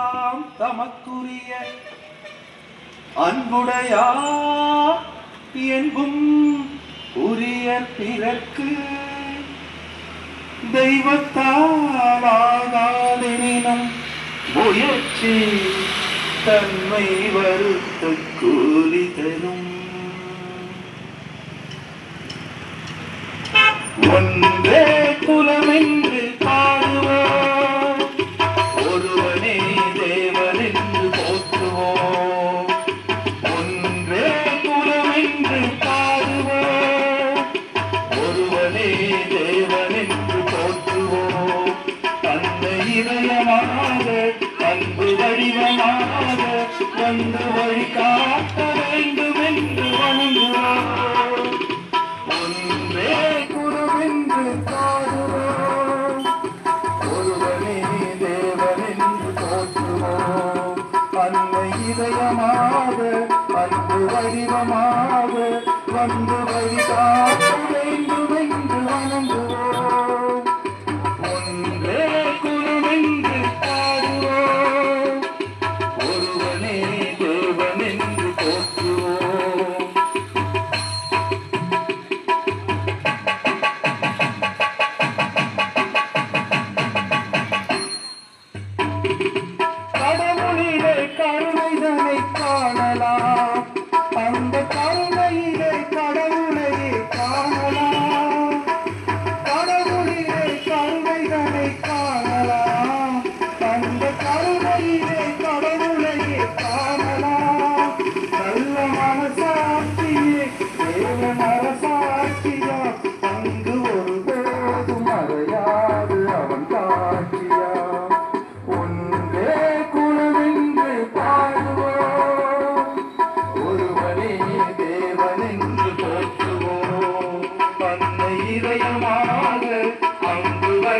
எல்லாம் தமக்குரிய அன்புடையா என்பும் உரிய பிறர்க்கு தெய்வத்தாலாகாதெனினும் முயற்சி தன்மை வருத்த கூலி தரும் ஒன்றே ஒருவனே போற்றுவோம். தந்தை இதயமாக அன்பு வடிவமாக வந்து வழி காட்ட வேண்டும் என்று வணங்குவோம். ஒன்றே குருவென்று பாடுவோம். ஒருவனே தேவன் போற்றுவோம். அன்னை இதயமாக அன்பு வடிவமாக வந்து வழி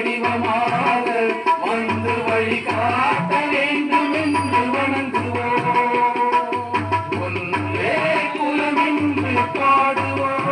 வடிவமாக வந்து வழிகாட்ட வேண்டும் என்று வணங்குவோம். ஒன்றே குலமென்று பாடுவோம்.